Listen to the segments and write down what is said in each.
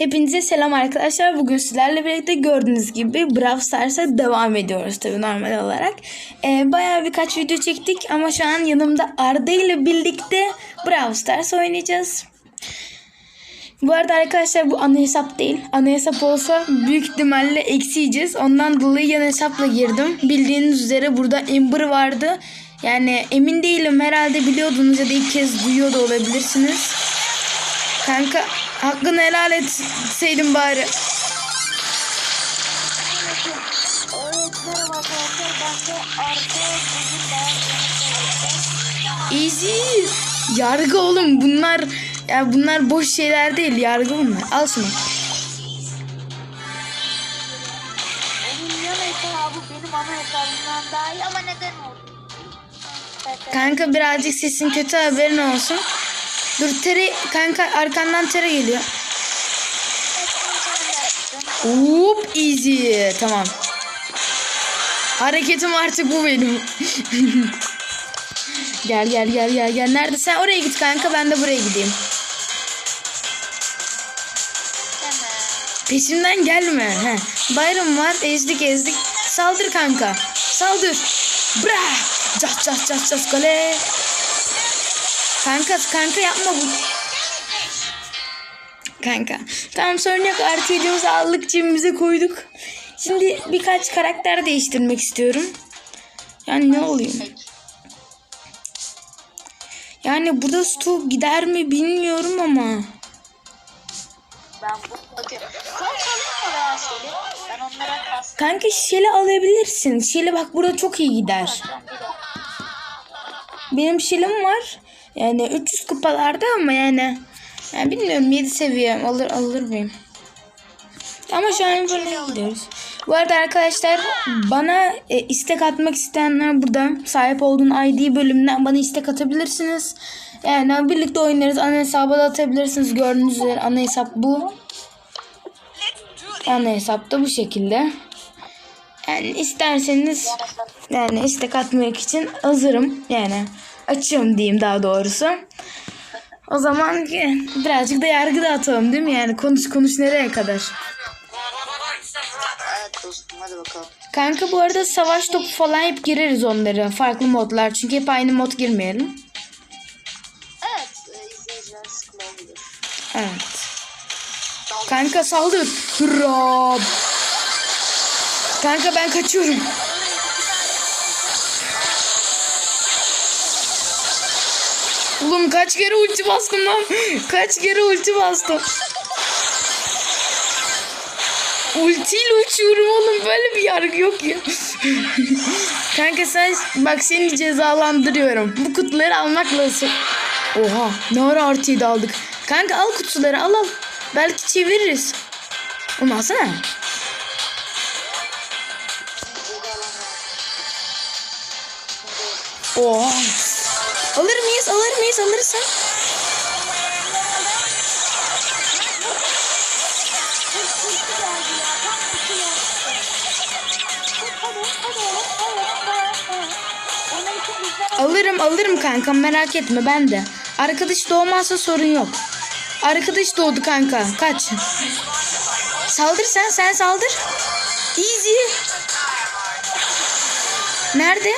Hepinize selam arkadaşlar. Bugün sizlerle birlikte gördüğünüz gibi Brawl Stars'a devam ediyoruz tabii normal olarak. Ee, bayağı birkaç video çektik ama şu an yanımda Arda ile birlikte Brawl Stars oynayacağız. Bu arada arkadaşlar bu ana hesap değil. Ana hesap olsa büyük ihtimalle eksi yiyeceğiz. Ondan dolayı yan hesapla girdim. Bildiğiniz üzere burada Ember vardı. Yani emin değilim herhalde biliyordunuz ya da ilk kez duyuyor da olabilirsiniz. Kanka hakkını helal etseydin bari. Easy. Yargı oğlum bunlar ya bunlar boş şeyler değil yargı bunlar. Al şunu. Kanka birazcık sesin kötü haberin olsun. Dur tere kanka arkandan tere geliyor. Hop easy. Tamam. Hareketim artık bu benim. gel gel gel gel gel. Nerede sen oraya git kanka ben de buraya gideyim. Peşimden gelme. He. Bayram var. Ezdik ezdik. Saldır kanka. Saldır. Bra. Cas cas cas cas gole. Kanka kanka yapma bu. Kanka. Tamam sorun yok. Artı yediğimizi aldık cebimize koyduk. Şimdi birkaç karakter değiştirmek istiyorum. Yani ne oluyor? Yani burada stu gider mi bilmiyorum ama. Ben. Kanka şeli alabilirsin. Şeli bak burada çok iyi gider. Benim şelim var. Yani 300 kupalarda ama yani. Yani bilmiyorum 7 seviye alır alır mıyım? Ama şu an böyle gidiyoruz. Bu arada arkadaşlar bana e, istek atmak isteyenler burada sahip olduğun ID bölümünden bana istek atabilirsiniz. Yani birlikte oynarız. Ana hesaba da atabilirsiniz. Gördüğünüz üzere ana hesap bu. Ana hesap da bu şekilde. Yani isterseniz yani istek atmak için hazırım. Yani açıyorum diyeyim daha doğrusu. O zaman ki birazcık da yargı dağıtalım değil mi? Yani konuş konuş nereye kadar? Hadi bakalım. Kanka bu arada savaş topu falan hep gireriz onları. Farklı modlar. Çünkü hep aynı mod girmeyelim. Evet e. Evet. Kanka saldır. Rob. Kanka ben kaçıyorum. Oğlum kaç kere ulti bastım lan. Kaç kere ulti bastım. Ultiyle uçuyorum oğlum. Böyle bir yargı yok ya. Kanka sen bak seni cezalandırıyorum. Bu kutuları almak lazım. Oha ne ara artıyı da aldık. Kanka al kutuları al al. Belki çeviririz. Onu alsana. Oha. Alır mıyız? Alır mıyız? Alırsan. Alırım alırım kanka merak etme ben de. Arkadaş doğmazsa sorun yok. Arkadaş doğdu kanka kaç. Saldır sen sen saldır. Easy. Nerede?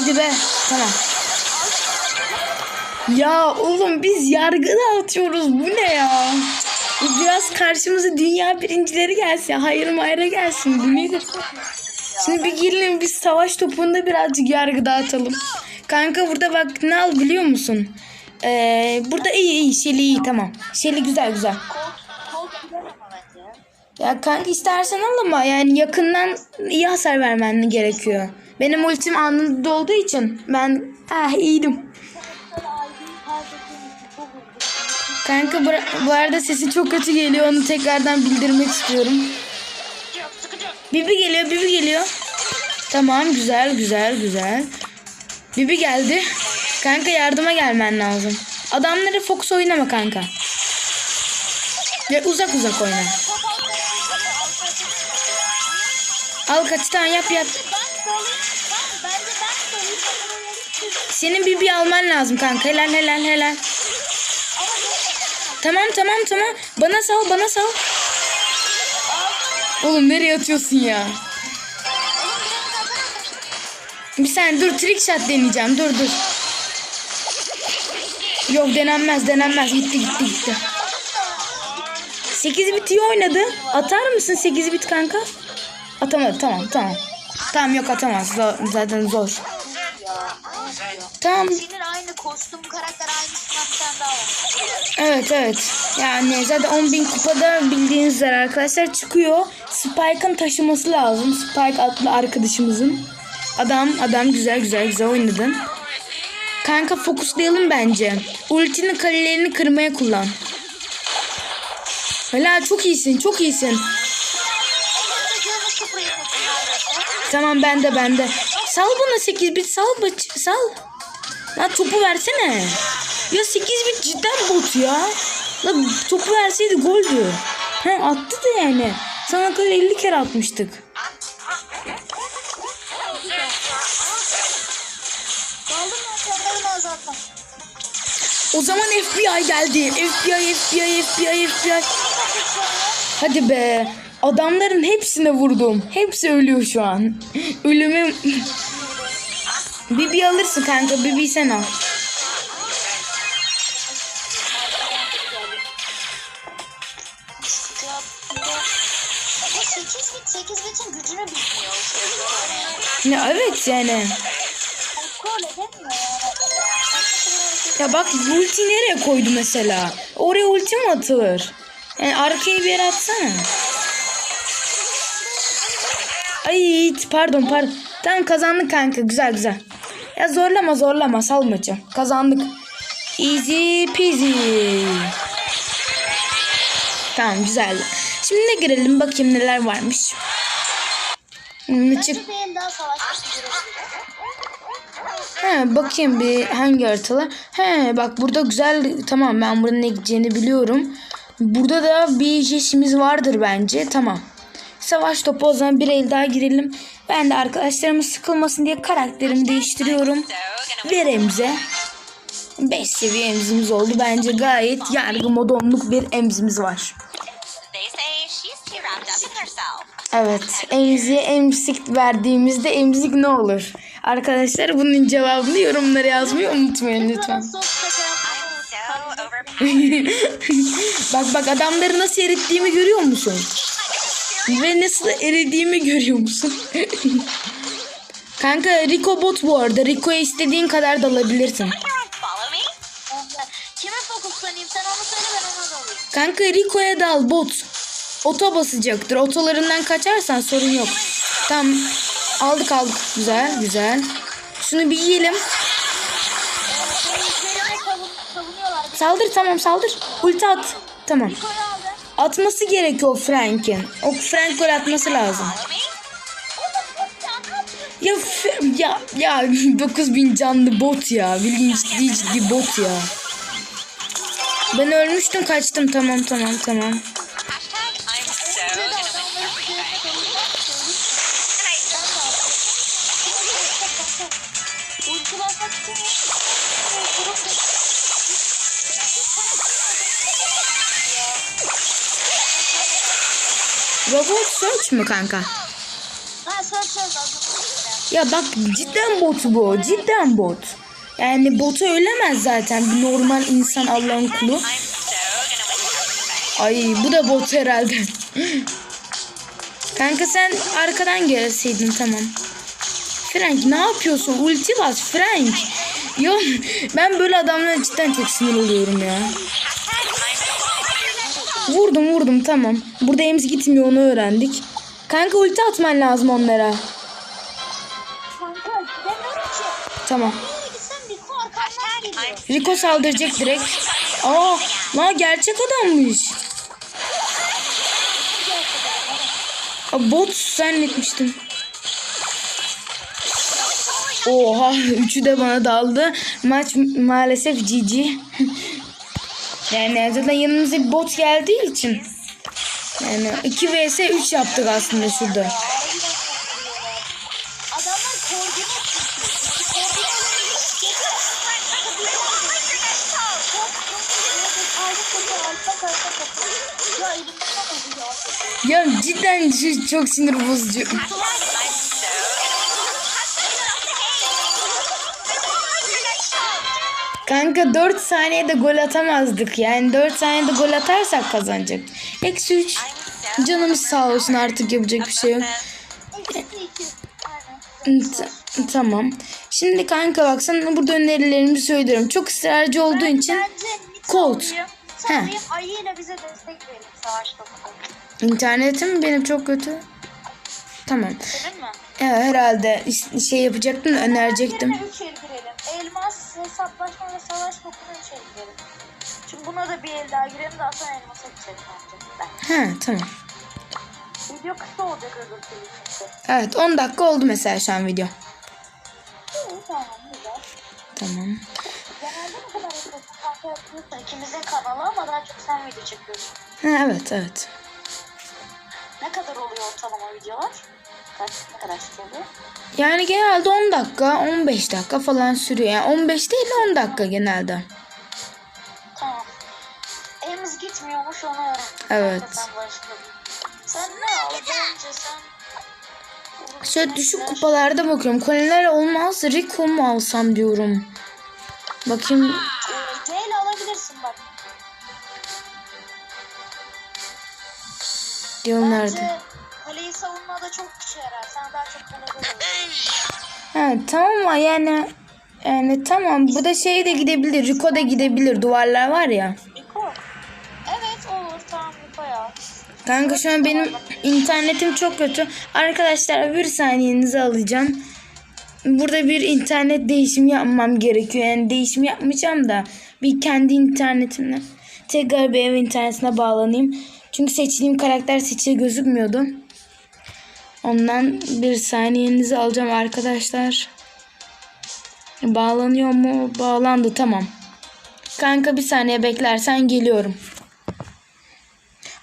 Hadi be tamam. Ya oğlum biz yargı dağıtıyoruz bu ne ya? Biraz karşımıza dünya birincileri gelsin. Hayır mayra gelsin. Bu nedir? Şimdi bir gelin biz savaş topunda birazcık yargı dağıtalım. Kanka burada bak ne al biliyor musun? Ee, burada iyi iyi Şeli iyi tamam. Şeli güzel güzel. Kol gider ama bence. Ya kanka istersen al ama yani yakından iyi hasar vermen gerekiyor. Benim ultim anında olduğu için ben ah iyiydim. Kanka bu, arada sesi çok kötü geliyor. Onu tekrardan bildirmek istiyorum. Bibi geliyor, Bibi geliyor. Tamam, güzel, güzel, güzel. Bibi geldi. Kanka yardıma gelmen lazım. Adamları fokus oynama kanka. Ya uzak uzak oyna. Al kaç tane yap yap. Senin Bibi alman lazım kanka. Helal helal helal. Tamam tamam tamam. Bana sal bana sal. Oğlum nereye atıyorsun ya? Bir saniye dur trick shot deneyeceğim. Dur dur. Yok denenmez denenmez. Gitti gitti gitti. 8 bit iyi oynadı. Atar mısın 8 bit kanka? Atamadı tamam tamam. Tamam yok atamaz. Zor- zaten zor. Tamam. Senin aynı kostüm karakter aynısından bir tane daha var. Evet evet. Yani zaten 10.000 kupada bildiğiniz üzere arkadaşlar çıkıyor. Spike'ın taşıması lazım. Spike adlı arkadaşımızın. Adam adam güzel güzel güzel oynadın. Kanka fokuslayalım bence. Ultinin kalelerini kırmaya kullan. Hala çok iyisin çok iyisin. Tamam bende bende. Sal bana 8 bit sal sal. Lan topu versene. Ya 8 bit cidden bot ya. Lan topu verseydi goldü. He attı da yani. Sana kadar 50 kere atmıştık. O zaman FBI geldi. FBI, FBI, FBI, FBI. Hadi be. Adamların hepsine vurdum. Hepsi ölüyor şu an. Ölümüm... Bibi alırsın kanka. Bibi sen al. Ya bir de bu 8 bit 8 bitin gücünü bilmiyor. Ya evet yani. Ya bak ulti nereye koydu mesela? Oraya ulti mi atılır? Yani arkaya bir yere atsana. Ay pardon pardon. Tamam kazandık kanka güzel güzel. Ya zorlama zorlama sal maçı. Kazandık. Easy peasy. Tamam güzel. Şimdi ne girelim bakayım neler varmış. Hmm, çık. He bakayım bir hangi haritalar. He bak burada güzel tamam ben buranın ne gideceğini biliyorum. Burada da bir işimiz vardır bence. Tamam. Savaş topu o zaman bir el daha girelim. Ben de arkadaşlarımız sıkılmasın diye karakterimi değiştiriyorum. Ver emze. 5 seviye emzimiz oldu. Bence gayet yargı modonluk bir emzimiz var. Evet. Emziğe emzik verdiğimizde emzik ne olur? Arkadaşlar bunun cevabını yorumlara yazmayı unutmayın lütfen. Bak bak adamları nasıl erittiğimi görüyor musun? Ve nasıl eridiğimi görüyor musun? Kanka Rico bot bu arada. Rico'ya istediğin kadar dalabilirsin. Kime fokuslanayım sen onu söyle ben ona da alayım. Kanka Rico'ya dal bot. Oto basacaktır. Otolarından kaçarsan sorun yok. Tamam. Aldık aldık. Güzel güzel. Şunu bir yiyelim. Saldır tamam saldır. Ulti at. Tamam. aldı. Atması gerekiyor Frank'in. O Frank gol atması lazım. Ya ya ya 9000 canlı bot ya. Bildiğin ciddi ciddi bot ya. Ben ölmüştüm kaçtım tamam tamam tamam. Robot search mü kanka? Ya bak cidden bot bu. Cidden bot. Yani botu ölemez zaten bir normal insan Allah'ın kulu. Ay bu da bot herhalde. Kanka sen arkadan gelseydin tamam. Frank ne yapıyorsun? Ulti bas Frank. Yo ben böyle adamlara cidden çok sinir oluyorum ya. Vurdum vurdum tamam. Burada emz gitmiyor onu öğrendik. Kanka ulti atman lazım onlara. Kanka demiyorum ki. Tamam. Nereye saldıracak direkt. Aa, la gerçek adammış. Aa, bot zannetmiştim. Oha, üçü de bana daldı. Maç maalesef GG. yani zaten yanımıza bir bot geldiği için. Yani 2 vs 3 yaptık aslında şurada. Ya cidden çok sinir bozucu. Kanka 4 saniyede gol atamazdık. Yani 4 saniyede gol atarsak kazanacak. Eksi 3. I'm so Canımız sağ olsun artık yapacak bir şey yok. Tamam. Şimdi kanka bak sana burada önerilerimi söylüyorum. Çok ısrarcı olduğun için Colt. alayım. He. Sen alayım. Ayı yine bize destek savaşta. internetim benim çok kötü. Tamam. Mi? Ya herhalde şey yapacaktım da önerecektim. Üç girelim. Elmas, hesaplaşma ve savaş bokuna üç el girelim. Şimdi buna da bir el daha girelim daha sonra elmasa geçelim bence. Ben. Ha tamam. Video kısa olacak öbür türlü. Evet 10 dakika oldu mesela şu an video. İyi tamam güzel. Tamam. Genelde ne kadar yapıyorsun? Kanka yapıyorsun. İkimizin kanalı ama daha çok sen video çekiyorsun. Ha, evet evet. Ne kadar oluyor ortalama videolar? Kaç, ne kadar sürüyor? Yani genelde 10 dakika 15 dakika falan sürüyor. Yani 15 değil de 10 dakika genelde. Tamam. Elimiz gitmiyormuş onu öğrendim. Evet. Sen ne al? Bence sen... Şöyle düşük kupalarda bakıyorum. Koliler olmaz. Rico mu alsam diyorum. Bakayım. Ee, Gale alabilirsin bak. Diyor Bence nerede? kaleyi savunmada çok işe yarar. Sen daha çok olur. Ha, tamam ama yani yani tamam bu da şey de gidebilir. Rico da gidebilir. Duvarlar var ya. Niko. Evet olur tamam Niko ya. Kanka şu an benim internetim çok kötü. Arkadaşlar bir saniyenizi alacağım. Burada bir internet değişimi yapmam gerekiyor. Yani değişim yapmayacağım da bir kendi internetimle tekrar bir ev internetine bağlanayım. Çünkü seçtiğim karakter seçili gözükmüyordu. Ondan bir saniyenizi alacağım arkadaşlar. Bağlanıyor mu? Bağlandı tamam. Kanka bir saniye beklersen geliyorum.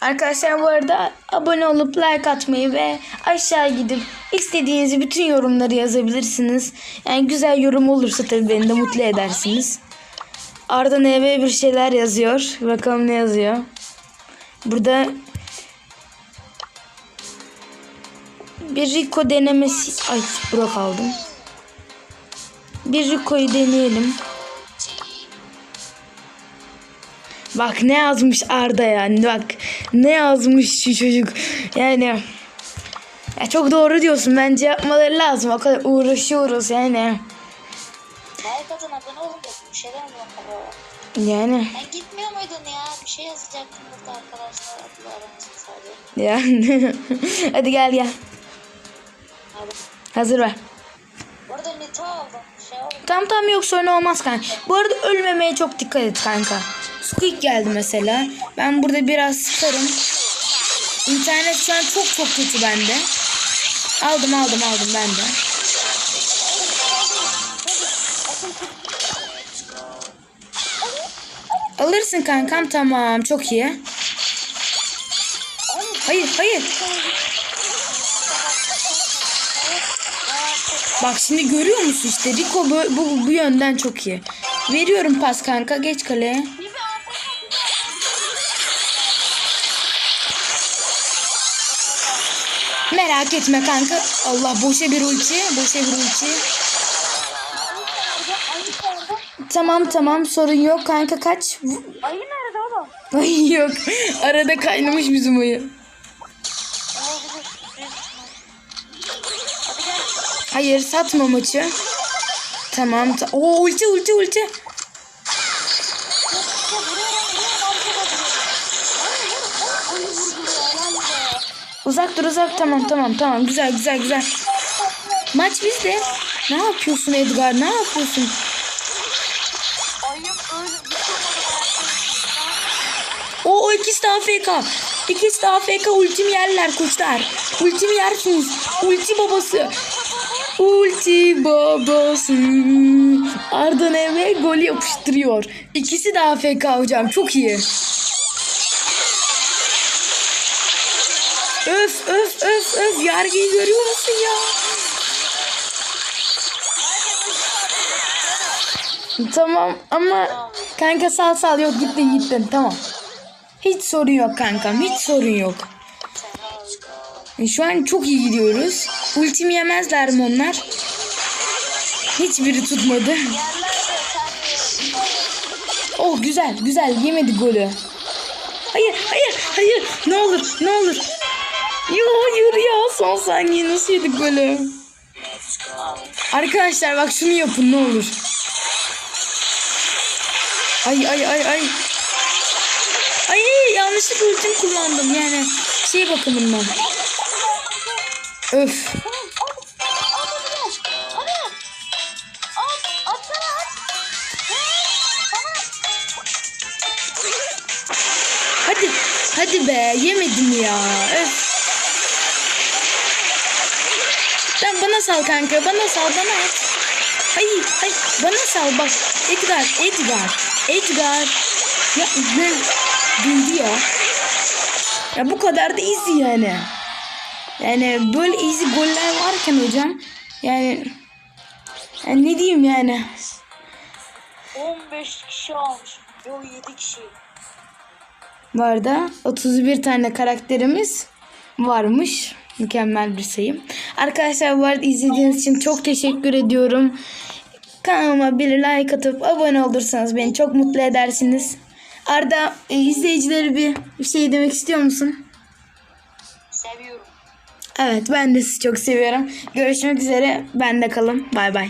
Arkadaşlar bu arada abone olup like atmayı ve aşağı gidip istediğiniz bütün yorumları yazabilirsiniz. Yani güzel yorum olursa tabii beni de mutlu edersiniz. Arda NV bir şeyler yazıyor. Bakalım ne yazıyor. Burada bir Rico denemesi... Ay bura kaldım. Bir Rico'yu deneyelim. Bak ne yazmış Arda yani bak ne yazmış şu çocuk yani ya çok doğru diyorsun bence yapmaları lazım o kadar uğraşıyoruz yani Like atın abone olun. Bir şey demiyorum baba. Yani Ben gitmiyor muydun ya? Bir şey yazacaktım burada arkadaşlar. Adlı sadece. yani hadi gel gel Hadi. hazır ver Bu arada Nito aldım. Şey aldım. tam tam yok sorun olmaz kanka bu arada ölmemeye çok dikkat et kanka Squeak geldi mesela ben burada biraz sıkarım İnternet şu an çok çok kötü bende aldım aldım aldım ben Alırsın kankam tamam çok iyi. Hayır hayır. Bak şimdi görüyor musun işte Rico bu, bu, bu yönden çok iyi. Veriyorum pas kanka geç kaleye. Merak etme kanka. Allah boşa bir ulti. Boşa bir ulti. Tamam tamam sorun yok kanka kaç. Ayı nerede oğlum? Ay yok. Arada kaynamış bizim gel. Hayır satma maçı. Tamam. Ta Oo ulti ulti ulti. Ayı. Uzak dur uzak tamam tamam tamam güzel güzel güzel. Maç bizde. Ne yapıyorsun Edgar ne yapıyorsun? Ayım öyle bir şey olmadı O, o ikisi de AFK. İkisi de AFK ultimi yerler kuşlar. Ultimi yersiniz. Ulti babası. Ulti babası. Arda eve gol yapıştırıyor. İkisi de AFK hocam çok iyi. Öf öf öf öf yargıyı görüyor musun ya? Tamam ama kanka sal sal yok gittin gittin tamam. Hiç sorun yok kankam. Hiç sorun yok. E, Şu an çok iyi gidiyoruz. Ultimi yemezler mi onlar? Hiçbiri tutmadı. Oh güzel güzel yemedi golü. Hayır hayır hayır ne olur ne olur. Yo hayır ya son saniye nasıl yedik golü. Arkadaşlar bak şunu yapın ne olur. Ay ay ay. Ay yanlışlıkla ultim kullandım yani şey bakımından. Öf. Hadi. Hadi be yemedim ya. Öf. Sen bana sal kanka bana sal bana at. Hayır bana sal bak. Edgar Edgar Edgar. Ya ne? Duydu ya. Ya bu kadar da easy yani. Yani böyle easy goller varken hocam. Yani, yani ne diyeyim yani. 15 kişi almış. Yo 7 kişi. var da 31 tane karakterimiz varmış. Mükemmel bir sayı. Arkadaşlar bu arada izlediğiniz için çok teşekkür ediyorum. Kanalıma bir like atıp abone olursanız beni çok mutlu edersiniz. Arda e, izleyicileri bir, bir şey demek istiyor musun? Seviyorum. Evet ben de sizi çok seviyorum. Görüşmek üzere. Bende kalın. Bay bay.